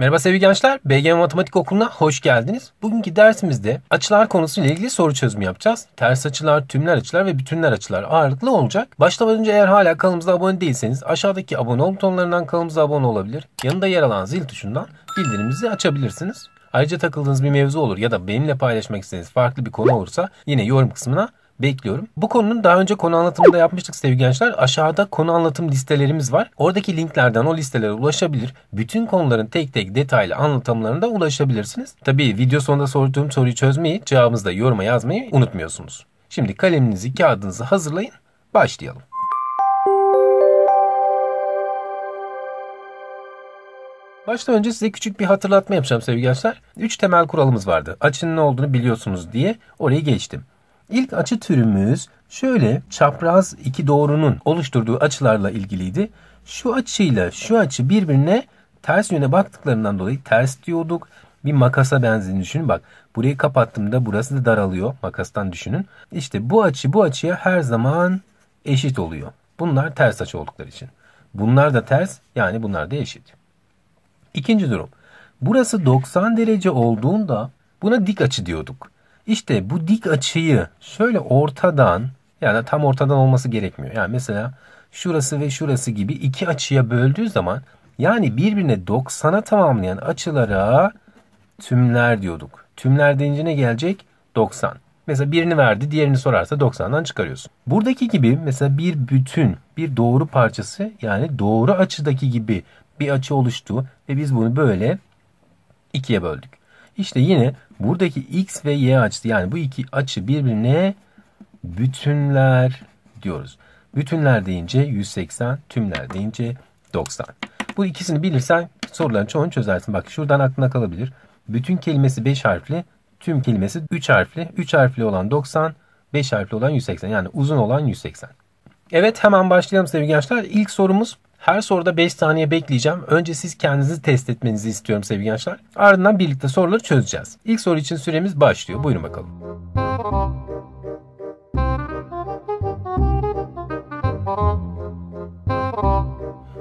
Merhaba sevgili gençler, BGM Matematik Okulu'na hoş geldiniz. Bugünkü dersimizde açılar konusuyla ilgili soru çözümü yapacağız. Ters açılar, tümler açılar ve bütünler açılar ağırlıklı olacak. Başlamadan önce eğer hala kanalımıza abone değilseniz aşağıdaki abone ol butonlarından kanalımıza abone olabilir. Yanında yer alan zil tuşundan bildirimimizi açabilirsiniz. Ayrıca takıldığınız bir mevzu olur ya da benimle paylaşmak istediğiniz farklı bir konu olursa yine yorum kısmına bekliyorum. Bu konunun daha önce konu anlatımında yapmıştık sevgili gençler. Aşağıda konu anlatım listelerimiz var. Oradaki linklerden o listelere ulaşabilir. Bütün konuların tek tek detaylı anlatımlarına ulaşabilirsiniz. Tabii video sonunda sorduğum soruyu çözmeyi, cevabınızı da yoruma yazmayı unutmuyorsunuz. Şimdi kaleminizi, kağıdınızı hazırlayın. Başlayalım. Başta önce size küçük bir hatırlatma yapacağım sevgili gençler. 3 temel kuralımız vardı. Açının ne olduğunu biliyorsunuz diye orayı geçtim. İlk açı türümüz şöyle çapraz iki doğrunun oluşturduğu açılarla ilgiliydi. Şu açıyla şu açı birbirine ters yöne baktıklarından dolayı ters diyorduk. Bir makasa benzediğini düşünün. Bak burayı kapattığımda burası da daralıyor. Makastan düşünün. İşte bu açı bu açıya her zaman eşit oluyor. Bunlar ters açı oldukları için. Bunlar da ters yani bunlar da eşit. İkinci durum. Burası 90 derece olduğunda buna dik açı diyorduk. İşte bu dik açıyı şöyle ortadan yani tam ortadan olması gerekmiyor. Yani mesela şurası ve şurası gibi iki açıya böldüğü zaman yani birbirine 90'a tamamlayan açılara tümler diyorduk. Tümler deyince ne gelecek? 90. Mesela birini verdi diğerini sorarsa 90'dan çıkarıyorsun. Buradaki gibi mesela bir bütün bir doğru parçası yani doğru açıdaki gibi bir açı oluştu ve biz bunu böyle ikiye böldük. İşte yine buradaki x ve y açısı yani bu iki açı birbirine bütünler diyoruz. Bütünler deyince 180, tümler deyince 90. Bu ikisini bilirsen soruların çoğunu çözersin. Bak şuradan aklına kalabilir. Bütün kelimesi 5 harfli, tüm kelimesi 3 harfli. 3 harfli olan 90, 5 harfli olan 180. Yani uzun olan 180. Evet hemen başlayalım sevgili gençler. İlk sorumuz her soruda 5 saniye bekleyeceğim. Önce siz kendinizi test etmenizi istiyorum sevgili gençler. Ardından birlikte soruları çözeceğiz. İlk soru için süremiz başlıyor. Buyurun bakalım.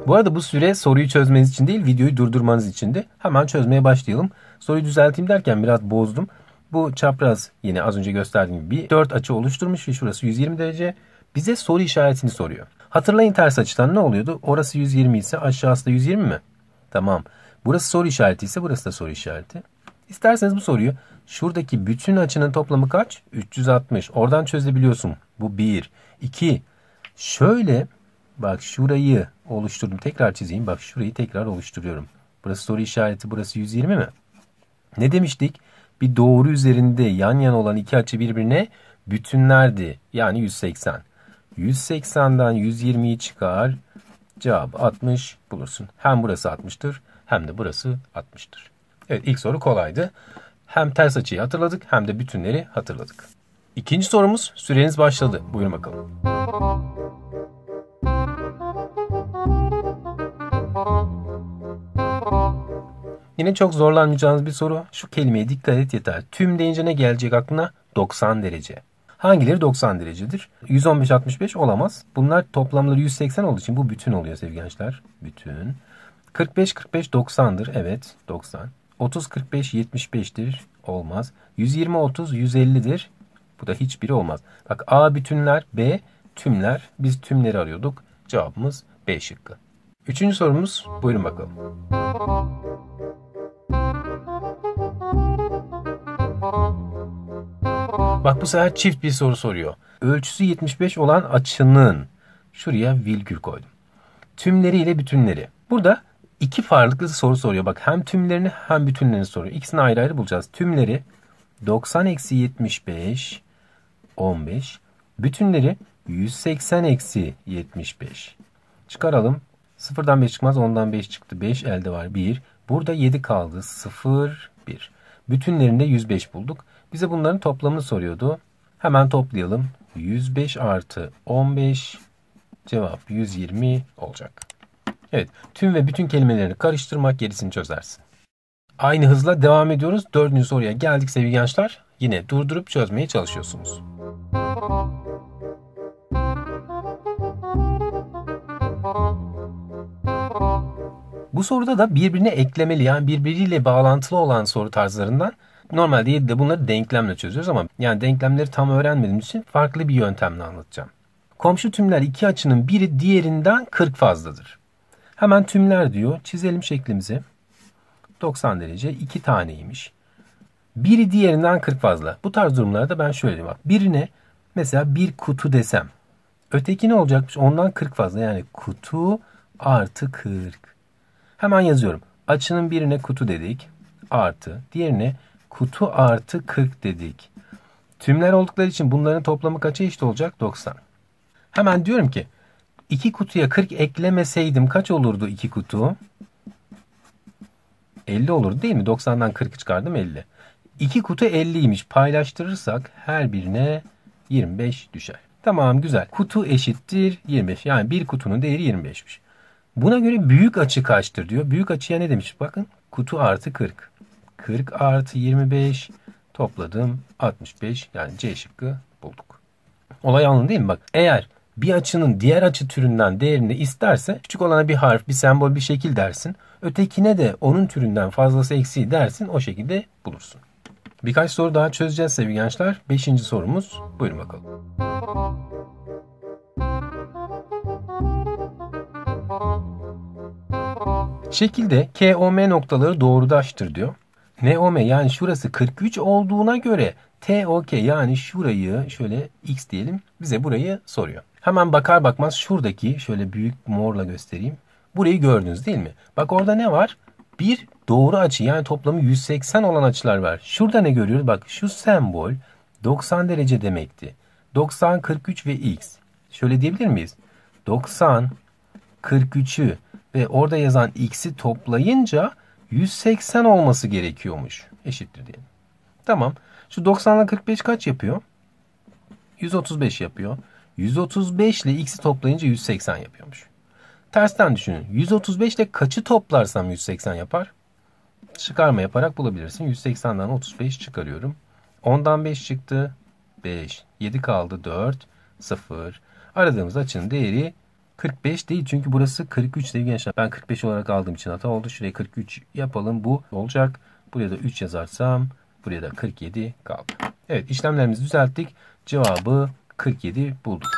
Bu arada bu süre soruyu çözmeniz için değil videoyu durdurmanız içindi. Hemen çözmeye başlayalım. Soruyu düzelteyim derken biraz bozdum. Bu çapraz yine az önce gösterdiğim gibi bir 4 açı oluşturmuş ve şurası 120 derece. Bize soru işaretini soruyor. Hatırlayın ters açıdan ne oluyordu? Orası 120 ise aşağısı da 120 mi? Tamam. Burası soru işareti ise burası da soru işareti. İsterseniz bu soruyu şuradaki bütün açının toplamı kaç? 360. Oradan çözebiliyorsun. Bu 1. 2. Şöyle bak şurayı oluşturdum. Tekrar çizeyim. Bak şurayı tekrar oluşturuyorum. Burası soru işareti. Burası 120 mi? Ne demiştik? Bir doğru üzerinde yan yana olan iki açı birbirine bütünlerdi. Yani 180. 180'den 120'yi çıkar. Cevap 60 bulursun. Hem burası 60'tır hem de burası 60'tır. Evet ilk soru kolaydı. Hem ters açıyı hatırladık hem de bütünleri hatırladık. İkinci sorumuz süreniz başladı. Buyurun bakalım. Yine çok zorlanmayacağınız bir soru. Şu kelimeye dikkat et yeter. Tüm deyince ne gelecek aklına? 90 derece. Hangileri 90 derecedir? 115 65 olamaz. Bunlar toplamları 180 olduğu için bu bütün oluyor sevgili gençler. Bütün. 45 45 90'dır. Evet 90. 30 45 75'tir. Olmaz. 120 30 150'dir. Bu da hiçbiri olmaz. Bak A bütünler, B tümler. Biz tümleri arıyorduk. Cevabımız B şıkkı. Üçüncü sorumuz buyurun bakalım. Bak bu sefer çift bir soru soruyor. Ölçüsü 75 olan açının şuraya virgül koydum. Tümleriyle bütünleri. Burada iki farklı soru soruyor. Bak hem tümlerini hem bütünlerini soruyor. İkisini ayrı ayrı bulacağız. Tümleri 90 eksi 75 15. Bütünleri 180 eksi 75. Çıkaralım. Sıfırdan 5 çıkmaz. Ondan 5 çıktı. 5 elde var. 1. Burada 7 kaldı. 0, 1. Bütünlerinde 105 bulduk. Bize bunların toplamını soruyordu. Hemen toplayalım. 105 artı 15 cevap 120 olacak. Evet tüm ve bütün kelimelerini karıştırmak gerisini çözersin. Aynı hızla devam ediyoruz. Dördüncü soruya geldik sevgili gençler. Yine durdurup çözmeye çalışıyorsunuz. Bu soruda da birbirine eklemeli yani birbiriyle bağlantılı olan soru tarzlarından normalde 7'de bunları denklemle çözüyoruz ama yani denklemleri tam öğrenmediğim için farklı bir yöntemle anlatacağım. Komşu tümler iki açının biri diğerinden 40 fazladır. Hemen tümler diyor. Çizelim şeklimizi. 90 derece iki taneymiş. Biri diğerinden 40 fazla. Bu tarz durumlarda ben şöyle diyeyim. Bak, birine mesela bir kutu desem. Öteki ne olacakmış? Ondan 40 fazla. Yani kutu artı 40. Hemen yazıyorum. Açının birine kutu dedik. Artı. Diğerine kutu artı 40 dedik. Tümler oldukları için bunların toplamı kaça eşit olacak? 90. Hemen diyorum ki iki kutuya 40 eklemeseydim kaç olurdu iki kutu? 50 olurdu değil mi? 90'dan 40'ı çıkardım 50. İki kutu 50'ymiş. Paylaştırırsak her birine 25 düşer. Tamam güzel. Kutu eşittir 25. Yani bir kutunun değeri 25'miş. Buna göre büyük açı kaçtır diyor. Büyük açıya ne demiş? Bakın kutu artı 40. 40 artı 25 topladım 65 yani C şıkkı bulduk. Olay anladın değil mi? Bak eğer bir açının diğer açı türünden değerini isterse küçük olana bir harf, bir sembol, bir şekil dersin. Ötekine de onun türünden fazlası eksiği dersin. O şekilde bulursun. Birkaç soru daha çözeceğiz sevgili gençler. Beşinci sorumuz. Buyurun bakalım. Şekilde KOM noktaları doğrudaştır diyor. NOM yani şurası 43 olduğuna göre TOK yani şurayı şöyle X diyelim bize burayı soruyor. Hemen bakar bakmaz şuradaki şöyle büyük morla göstereyim. Burayı gördünüz değil mi? Bak orada ne var? Bir doğru açı yani toplamı 180 olan açılar var. Şurada ne görüyoruz? Bak şu sembol 90 derece demekti. 90, 43 ve X. Şöyle diyebilir miyiz? 90, 43'ü ve orada yazan X'i toplayınca 180 olması gerekiyormuş. Eşittir diyelim. Tamam. Şu 90 ile 45 kaç yapıyor? 135 yapıyor. 135 ile x'i toplayınca 180 yapıyormuş. Tersten düşünün. 135 ile kaçı toplarsam 180 yapar? Çıkarma yaparak bulabilirsin. 180'den 35 çıkarıyorum. 10'dan 5 çıktı. 5. 7 kaldı 4. 0. Aradığımız açının değeri 45 değil çünkü burası 43 sevgili gençler. Ben 45 olarak aldığım için hata oldu. Şuraya 43 yapalım. Bu olacak. Buraya da 3 yazarsam buraya da 47 kaldı. Evet işlemlerimizi düzelttik. Cevabı 47 bulduk.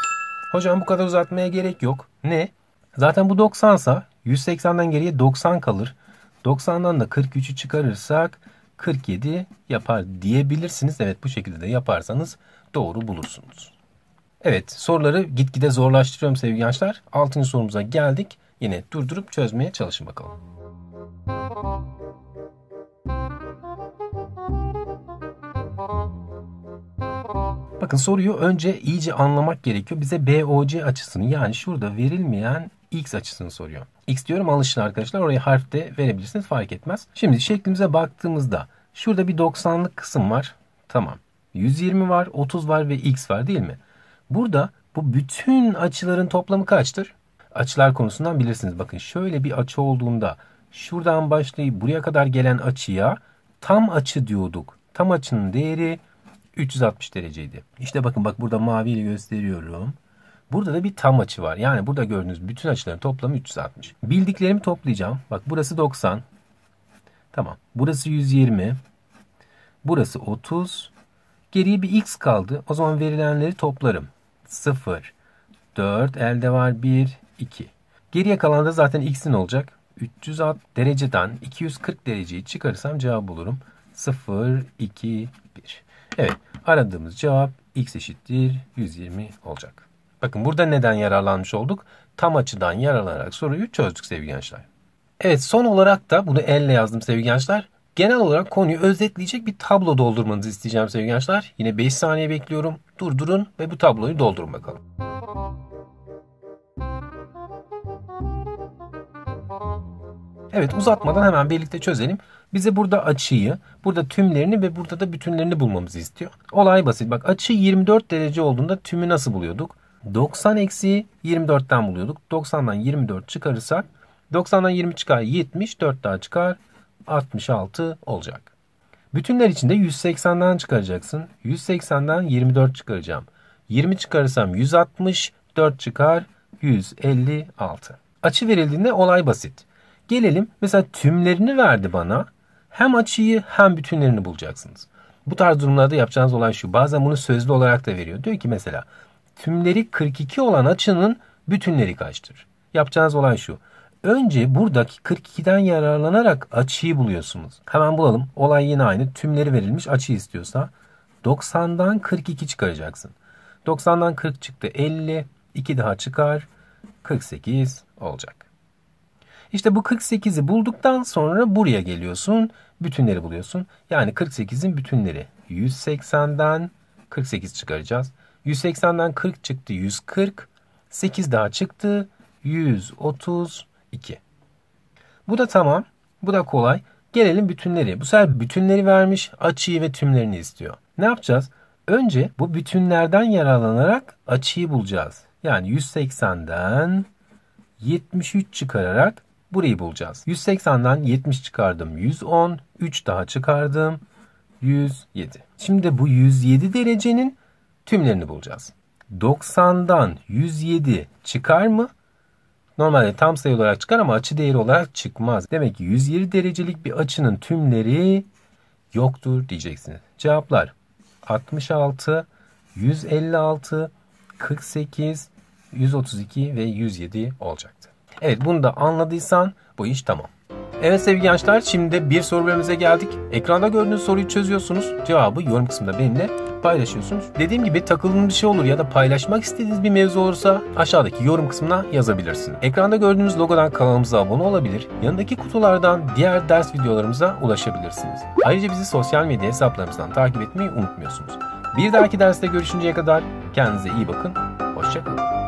Hocam bu kadar uzatmaya gerek yok. Ne? Zaten bu 90 sa 180'den geriye 90 kalır. 90'dan da 43'ü çıkarırsak 47 yapar diyebilirsiniz. Evet bu şekilde de yaparsanız doğru bulursunuz. Evet soruları gitgide zorlaştırıyorum sevgili gençler. 6. sorumuza geldik. Yine durdurup çözmeye çalışın bakalım. Bakın soruyu önce iyice anlamak gerekiyor. Bize BOC açısını yani şurada verilmeyen x açısını soruyor. X diyorum alışın arkadaşlar. Oraya harf de verebilirsiniz fark etmez. Şimdi şeklimize baktığımızda şurada bir 90'lık kısım var. Tamam. 120 var, 30 var ve x var değil mi? Burada bu bütün açıların toplamı kaçtır? Açılar konusundan bilirsiniz. Bakın şöyle bir açı olduğunda şuradan başlayıp buraya kadar gelen açıya tam açı diyorduk. Tam açının değeri 360 dereceydi. İşte bakın bak burada maviyle gösteriyorum. Burada da bir tam açı var. Yani burada gördüğünüz bütün açıların toplamı 360. Bildiklerimi toplayacağım. Bak burası 90. Tamam. Burası 120. Burası 30. Geriye bir x kaldı. O zaman verilenleri toplarım. 0, 4, elde var 1, 2. Geriye kalan da zaten x'in olacak. 360 dereceden 240 dereceyi çıkarırsam cevap bulurum. 0, 2, 1. Evet aradığımız cevap x eşittir 120 olacak. Bakın burada neden yararlanmış olduk? Tam açıdan yararlanarak soruyu çözdük sevgili gençler. Evet son olarak da bunu elle yazdım sevgili gençler. Genel olarak konuyu özetleyecek bir tablo doldurmanızı isteyeceğim sevgili gençler. Yine 5 saniye bekliyorum. Durdurun ve bu tabloyu doldurun bakalım. Evet uzatmadan hemen birlikte çözelim. Bize burada açıyı, burada tümlerini ve burada da bütünlerini bulmamızı istiyor. Olay basit. Bak açı 24 derece olduğunda tümü nasıl buluyorduk? 90 eksi 24'ten buluyorduk. 90'dan 24 çıkarırsak 90'dan 20 çıkar 70, 4 daha çıkar 66 olacak. Bütünler içinde 180'den çıkaracaksın. 180'den 24 çıkaracağım. 20 çıkarırsam 160, 4 çıkar 156. Açı verildiğinde olay basit. Gelelim mesela tümlerini verdi bana. Hem açıyı hem bütünlerini bulacaksınız. Bu tarz durumlarda yapacağınız olay şu. Bazen bunu sözlü olarak da veriyor. Diyor ki mesela tümleri 42 olan açının bütünleri kaçtır? Yapacağınız olay şu. Önce buradaki 42'den yararlanarak açıyı buluyorsunuz. Hemen bulalım. Olay yine aynı. Tümleri verilmiş açı istiyorsa 90'dan 42 çıkaracaksın. 90'dan 40 çıktı 50. 2 daha çıkar. 48 olacak. İşte bu 48'i bulduktan sonra buraya geliyorsun. Bütünleri buluyorsun. Yani 48'in bütünleri. 180'den 48 çıkaracağız. 180'den 40 çıktı 140. 8 daha çıktı 132. Bu da tamam. Bu da kolay. Gelelim bütünleri. Bu sefer bütünleri vermiş açıyı ve tümlerini istiyor. Ne yapacağız? Önce bu bütünlerden yararlanarak açıyı bulacağız. Yani 180'den 73 çıkararak burayı bulacağız. 180'den 70 çıkardım 110, 3 daha çıkardım 107. Şimdi bu 107 derecenin tümlerini bulacağız. 90'dan 107 çıkar mı? Normalde tam sayı olarak çıkar ama açı değeri olarak çıkmaz. Demek ki 120 derecelik bir açının tümleri yoktur diyeceksiniz. Cevaplar 66, 156, 48, 132 ve 107 olacaktı. Evet bunu da anladıysan bu iş tamam. Evet sevgili gençler şimdi bir soru bölümümüze geldik. Ekranda gördüğünüz soruyu çözüyorsunuz. Cevabı yorum kısmında benimle paylaşıyorsunuz. Dediğim gibi takıldığınız bir şey olur ya da paylaşmak istediğiniz bir mevzu olursa aşağıdaki yorum kısmına yazabilirsiniz. Ekranda gördüğünüz logodan kanalımıza abone olabilir. Yanındaki kutulardan diğer ders videolarımıza ulaşabilirsiniz. Ayrıca bizi sosyal medya hesaplarımızdan takip etmeyi unutmuyorsunuz. Bir dahaki derste görüşünceye kadar kendinize iyi bakın. Hoşçakalın.